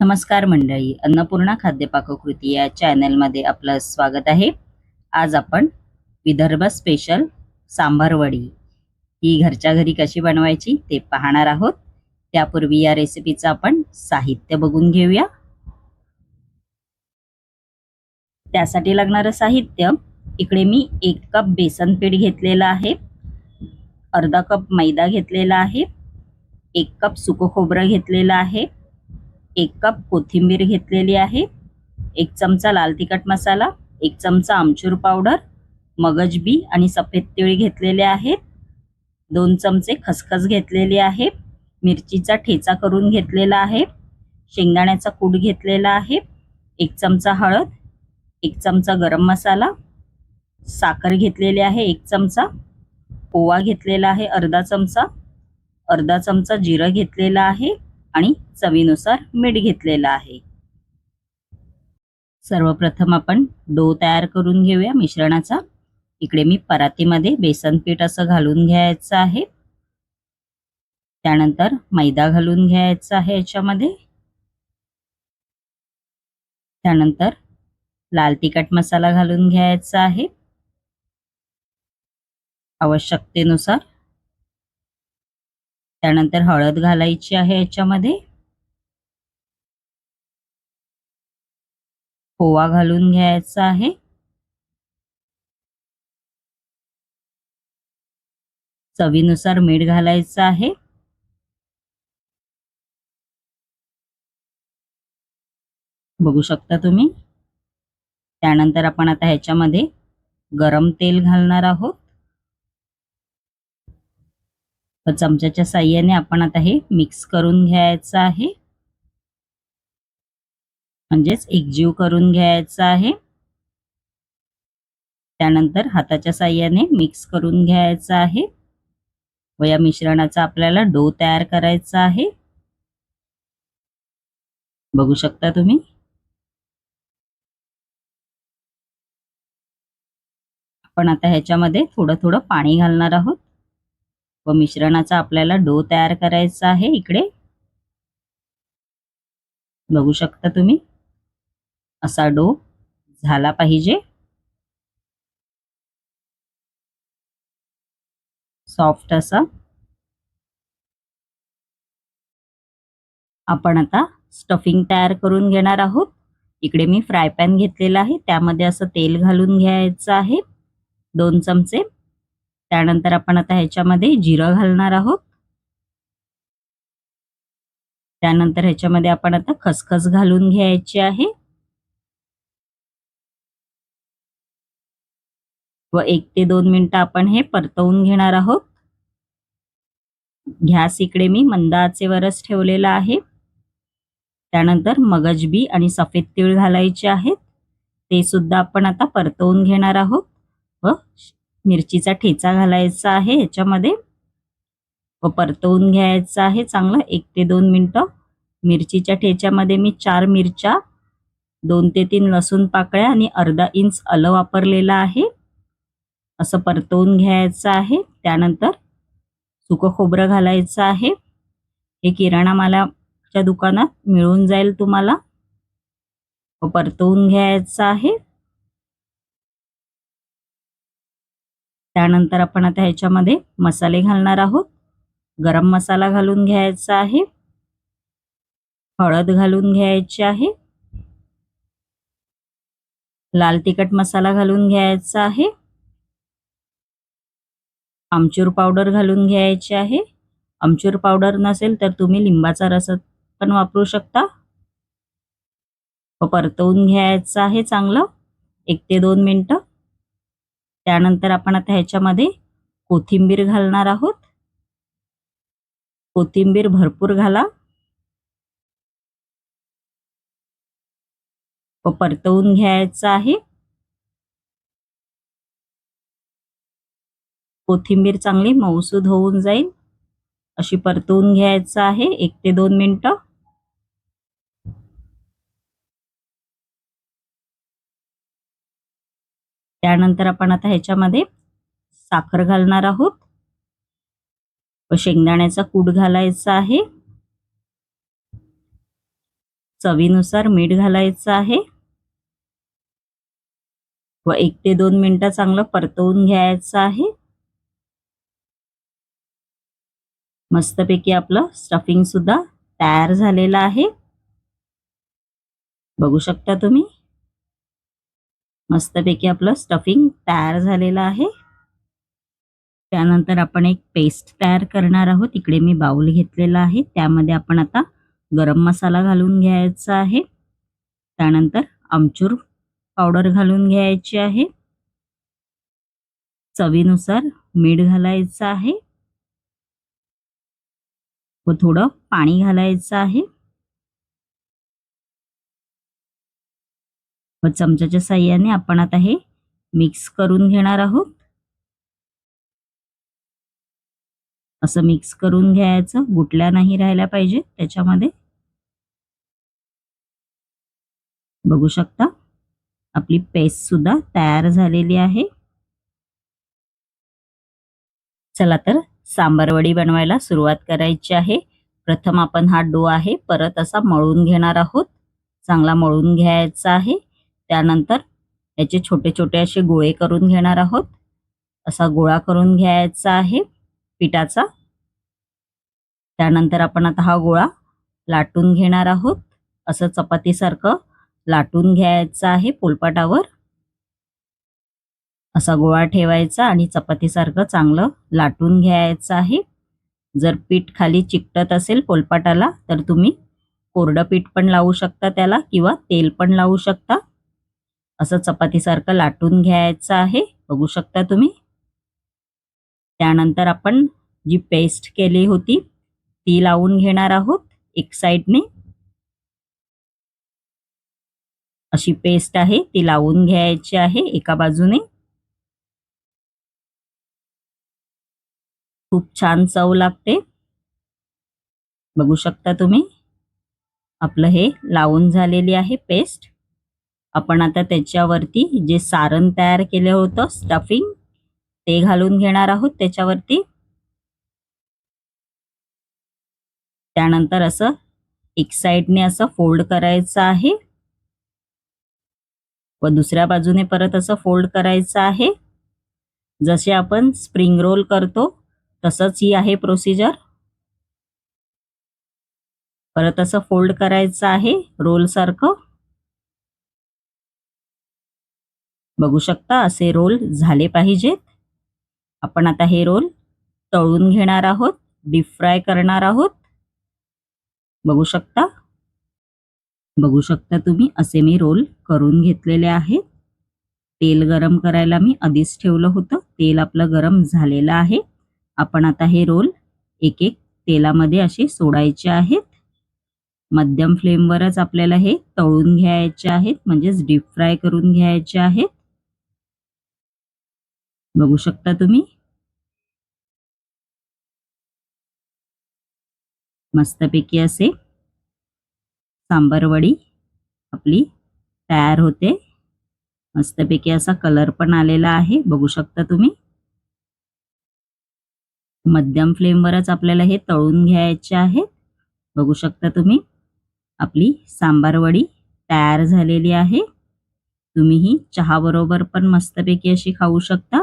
नमस्कार मंडळी अन्नपूर्णा खाद्य पाककृती या चॅनलमध्ये आपलं स्वागत आहे. आज आपण विदर्भ स्पेशल सांबार वडी ही घरच्या घरी कशी बनवायची ते पाहणार आहोत. त्यापूर्वी या रेसिपीचं आपण साहित्य बघून घेऊया. त्यासाठी लागणारं साहित्य इकडे मी एक कप बेसन पीठ घेतलेलं आहे अर्धा कप मैदा घेतलेला आहे एक कप सुकं खोबरं घेतलेलं आहे एक कप कोथिंबीर घेतलेली आहे. एक चमचा लाल तिखट मसाला एक चमचा आमचूर पावडर मगज बी आणि सफेद तिळ घेतलेले आहेत. दोन चमचे खसखस घेतलेली आहे. मिरचीचा ठेचा करून घेतलेला आहे. शेंगदाण्याचा कूट घेतलेला आहे. एक चमचा हळद एक चमचा गरम मसाला साखर घेतलेली आहे एक चमचा ओवा घेतलेला आहे अर्धा चमचा अर्धा चमचा जिरं घेतलेला आहे. आणि चवीनुसार मीठ घेतलेलं आहे. सर्वप्रथम आपण डो तयार करून घेऊया मिश्रणाचा. इकडे मी परातीमध्ये बेसन पीठ असं घालून घ्यायचं आहे. त्यानंतर मैदा घालून घ्यायचा आहे याच्यामध्ये. त्यानंतर लाल तिखट मसाला घालून घ्यायचा आहे. आवश्यकतेनुसार त्यानंतर हळद घालायची आहे याच्यामध्ये. पोवा घालून घ्यायचा आहे. चवीनुसार मीठ घालायचं आहे. बघू शकता तुम्ही. त्यानंतर आपण आता ह्याच्यामध्ये गरम तेल घालणार आहोत. चमच्याच्या साह्याने आपण आता हे मिक्स करून घ्यायचं आहे. म्हणजेच एकजीव करून घ्यायचा आहे. त्यानंतर हाताच्या साह्याने मिक्स करून घ्यायचं आहे. व या मिश्रणाचा आपल्याला डो तयार करायचा आहे. बघू शकता तुम्ही. आपण आता ह्याच्यामध्ये थोडं थोडं पाणी घालणार आहोत. व मिश्रणाचा आपल्याला डो तयार करायचा आहे इकडे. बघू शकता तुम्ही? असा डो झाला पाहिजे. सॉफ्ट असा. आपण आता स्टफिंग तयार करून घेणार आहोत. इकडे मी फ्राय पॅन घेतलेला आहे. त्यामध्ये असं तेल घालून घ्यायचं आहे. दोन चमचे. त्यानंतर आपण आता ह्याच्यामध्ये जिरं घालणार आहोत. त्यानंतर ह्याच्यामध्ये आपण आता खसखस घालून घ्यायची आहे. व एक ते दोन मिनिटं आपण हे परतवून घेणार आहोत. घ्यास इकडे मी मंद आचेवरच ठेवलेला आहे. त्यानंतर मगजबी आणि सफेद तीळ घालायचे आहेत. ते सुद्धा आपण आता परतवून घेणार आहोत. व मिरचीचा ठेचा घालायचा आहे याच्यामध्ये. व परतवून घ्यायचं आहे चांगलं एक ते दोन मिनटं. मिरचीच्या ठेच्यामध्ये मी चार मिरच्या दोन ते तीन लसूण पाकळ्या आणि अर्धा इंच आलं वापरलेलं आहे. असं परतवून घ्यायचं आहे. त्यानंतर सुकं खोबरं घालायचं आहे. हे किराणा मालाच्या दुकानात मिळून जाईल तुम्हाला. व परतवून घ्यायचं आहे. त्यानंतर आपण आता ह्याच्यामध्ये मसाले घालणार आहोत. गरम मसाला घालून घ्यायचा आहे. हळद घालून घ्यायची आहे. लाल तिखट मसाला घालून घ्यायचा आहे. आमचूर पावडर घालून घ्यायची आहे. आमचूर पावडर नसेल तर तुम्ही लिंबाचा रस पण वापरू शकता. परतवून घ्यायचं आहे चांगलं. एक ते दोन मिनटं. त्यानंतर आपण आता ह्याच्यामध्ये कोथिंबीर घालणार आहोत. कोथिंबीर भरपूर घाला. व परतवून घ्यायचं आहे. कोथिंबीर चांगली मऊसूद होऊन जाईल. अशी परतवून घ्यायचं आहे एक ते दोन मिनटं. त्यानंतर आपण आता ह्याच्यामध्ये साखर घालणार आहोत. व शेंगदाण्याचा कूट घालायचा आहे. चवीनुसार मीठ घालायचं आहे. व एक ते दोन मिनिटं चांगलं परतवून घ्यायचं आहे. मस्तपैकी आपलं स्टफिंग सुद्धा तयार झालेलं आहे. बघू शकता तुम्ही. मस्तपैकी आपलं स्टफिंग तयार झालेलं आहे. त्यानंतर आपण एक पेस्ट तयार करणार आहोत. इकडे मी बाउल घेतलेला आहे. त्यामध्ये आपण आता गरम मसाला घालून घ्यायचा आहे. त्यानंतर आमचूर पावडर घालून घ्यायची आहे. चवीनुसार मीठ घालायचं आहे. व थोडं पाणी घालायचं आहे. व चमच्याच्या साह्याने आपण आता हे मिक्स करून घेणार आहोत. असं मिक्स करून घ्यायचं. गुटल्या नाही राहिल्या पाहिजे त्याच्यामध्ये. बघू शकता आपली पेस्ट सुद्धा तयार झालेली आहे. चला तर सांबार वडी बनवायला सुरुवात करायची आहे. प्रथम आपण हा डो आहे परत असा मळून घेणार आहोत. चांगला मळून घ्यायचा आहे. त्यानंतर याचे छोटे छोटे असे गोळे करून घेणार आहोत. असा गोळा करून घ्यायचा आहे पिठाचा. त्यानंतर आपण आता हा गोळा लाटून घेणार आहोत. असं चपातीसारखं लाटून घ्यायचं आहे पोलपाटावर. असा गोळा ठेवायचा आणि चपातीसारखं चांगलं लाटून घ्यायचं आहे. जर पीठ खाली चिकटत असेल पोलपाटाला तर तुम्ही कोरडं पीठ पण लावू शकता त्याला किंवा तेल पण लावू शकता. असं चपातीसारखं लाटून घ्यायचं आहे. बघू शकता तुम्ही. त्यानंतर आपण जी पेस्ट केली होती ती लावून घेणार आहोत एक साईडने अशी पेस्ट आहे ती लावून घ्यायची आहे एका बाजूने. खूप छान चव लागते. बघू शकता तुम्ही. आपलं हे लावून झालेली आहे पेस्ट आपण आता त्याच्यावरती जे सारण तयार केलं होतं स्टफिंग ते घालून घेणार आहोत त्याच्यावरती. त्यानंतर असं एक साईडने असं फोल्ड करायचं आहे. व दुसऱ्या बाजूने परत असं फोल्ड करायचं आहे. जसे आपण स्प्रिंग रोल करतो तसंच ही आहे प्रोसिजर. परत असं फोल्ड करायचं आहे रोल बघू शकता असे रोल झाले पाहिजेत. आपण आता हे रोल तळून घेणार आहोत डीप फ्राय करणार आहोत. बघू शकता? बघू शकता तुम्ही असे मी रोल करून घेतलेले आहेत. तेल गरम करायला मी आधीच ठेवलं होतं. तेल आपलं गरम झालेलं आहे. आपण आता हे रोल एक एक तेलामध्ये असे सोडायचे आहेत. मध्यम फ्लेमवरच आपल्याला हे तळून घ्यायचे आहेत म्हणजेच डीप फ्राय करून घ्यायचे आहेत. बघू शकता तुम्ही. मस्तपैकी असे सांबार वडी आपली तयार होते. मस्तपैकी असा कलर पण आलेला आहे बघू शकता तुम्ही. मध्यम फ्लेमवरच आपल्याला हे तळून घ्यायचे आहे बघू शकता तुम्ही आपली सांबार वडी तयार झालेली आहे. तुम्ही ही चहाबरोबर पण मस्तपैकी अशी खाऊ शकता.